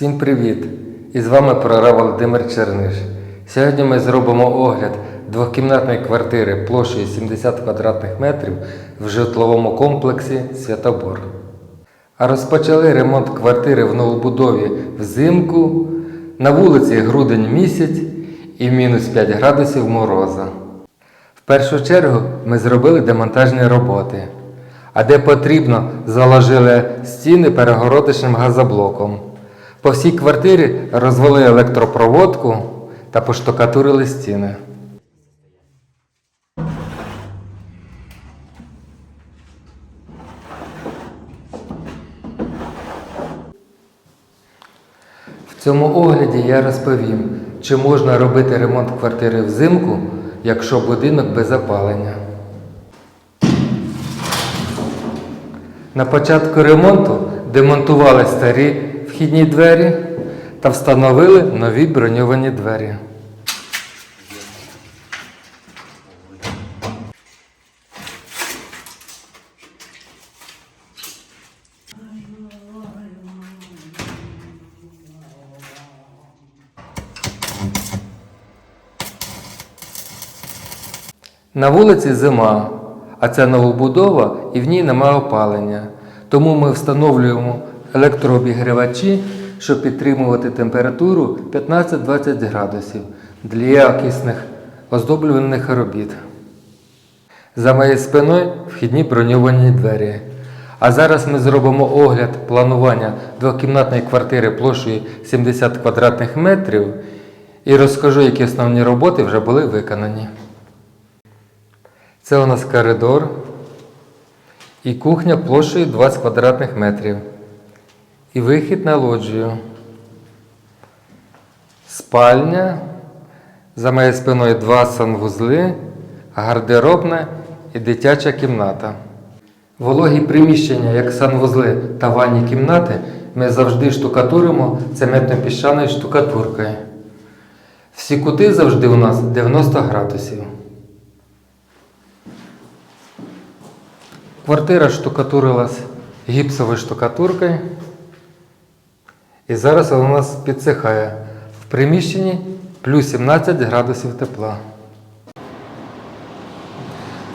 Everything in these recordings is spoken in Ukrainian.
Всім привіт! І з вами прорав Володимир Черниш. Сьогодні ми зробимо огляд двохкімнатної квартири площею 70 квадратних метрів в житловому комплексі Святобор. А розпочали ремонт квартири в новобудові взимку на вулиці грудень місяць і мінус 5 градусів мороза. В першу чергу ми зробили демонтажні роботи, а де потрібно, заложили стіни перегородочним газоблоком. По всій квартирі розвели електропроводку та поштукатурили стіни. В цьому огляді я розповім, чи можна робити ремонт квартири взимку, якщо будинок без опалення. На початку ремонту демонтували старі вхідні двері та встановили нові броньовані двері. На вулиці зима, а це новобудова і в ній немає опалення. Тому ми встановлюємо електрообігрівачі, щоб підтримувати температуру 15-20 градусів для якісних оздоблюваних робіт. За моєю спиною вхідні броньовані двері. А зараз ми зробимо огляд планування двокімнатної квартири площею 70 квадратних метрів і розкажу, які основні роботи вже були виконані. Це у нас коридор і кухня площею 20 квадратних метрів. І вихід на лоджію. Спальня. За моєю спиною два санвузли, гардеробна і дитяча кімната. Вологі приміщення, як санвузли та ванні кімнати, ми завжди штукатуримо цементно-піщаною штукатуркою. Всі кути завжди у нас 90 градусів. Квартира штукатурилась гіпсовою штукатуркою. І зараз вона нас підсихає. В приміщенні плюс 17 градусів тепла.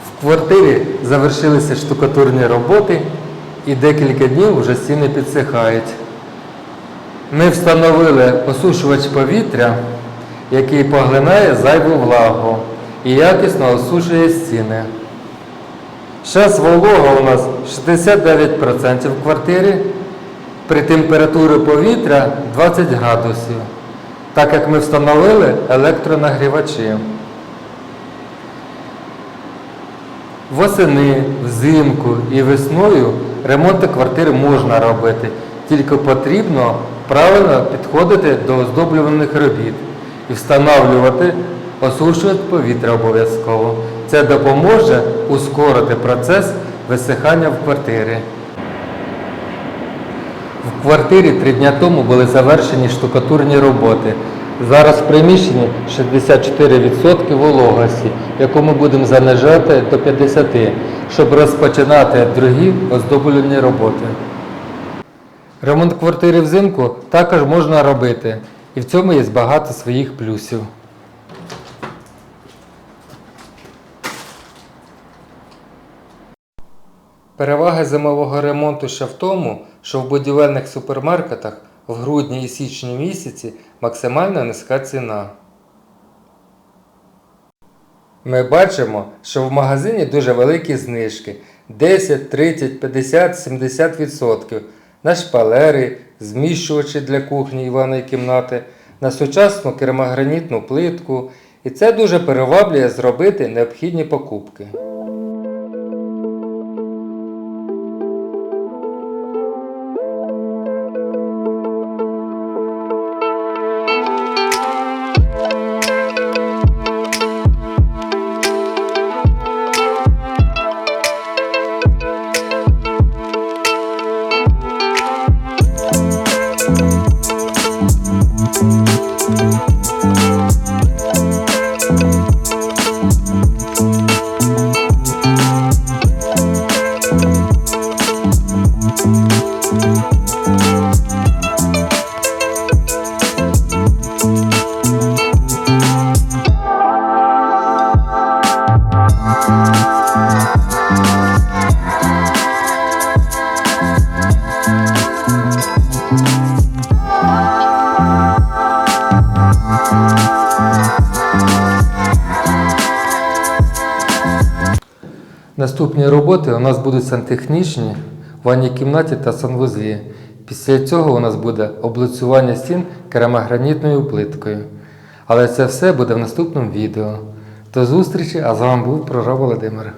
В квартирі завершилися штукатурні роботи і декілька днів вже стіни підсихають. Ми встановили осушувач повітря, який поглинає зайву влагу і якісно осушує стіни. Зараз волога у нас 69% в квартирі, при температурі повітря 20 градусів, так як ми встановили електронагрівачі. Восени, взимку і весною ремонти квартири можна робити, тільки потрібно правильно підходити до оздоблюваних робіт і встановлювати осушувати повітря обов'язково. Це допоможе ускорити процес висихання в квартирі. В квартирі три дня тому були завершені штукатурні роботи. Зараз в приміщенні 64% вологості, яку ми будемо занижати до 50%, щоб розпочинати другі оздоблювальні роботи. Ремонт квартири взимку також можна робити, і в цьому є багато своїх плюсів. Перевага зимового ремонту ще в тому, що в будівельних супермаркетах в грудні і січні місяці максимально низька ціна. Ми бачимо, що в магазині дуже великі знижки 10, 30, 50, 70% на шпалери, зміщувачі для кухні і ванної кімнати, на сучасну керамогранітну плитку. І це дуже переваблює зробити необхідні покупки. Наступні роботи у нас будуть сантехнічні в ванній кімнаті та санвузлі. Після цього у нас буде облицювання стін керамогранітною плиткою. Але це все буде в наступному відео. До зустрічі, а з вами був прораб Володимир.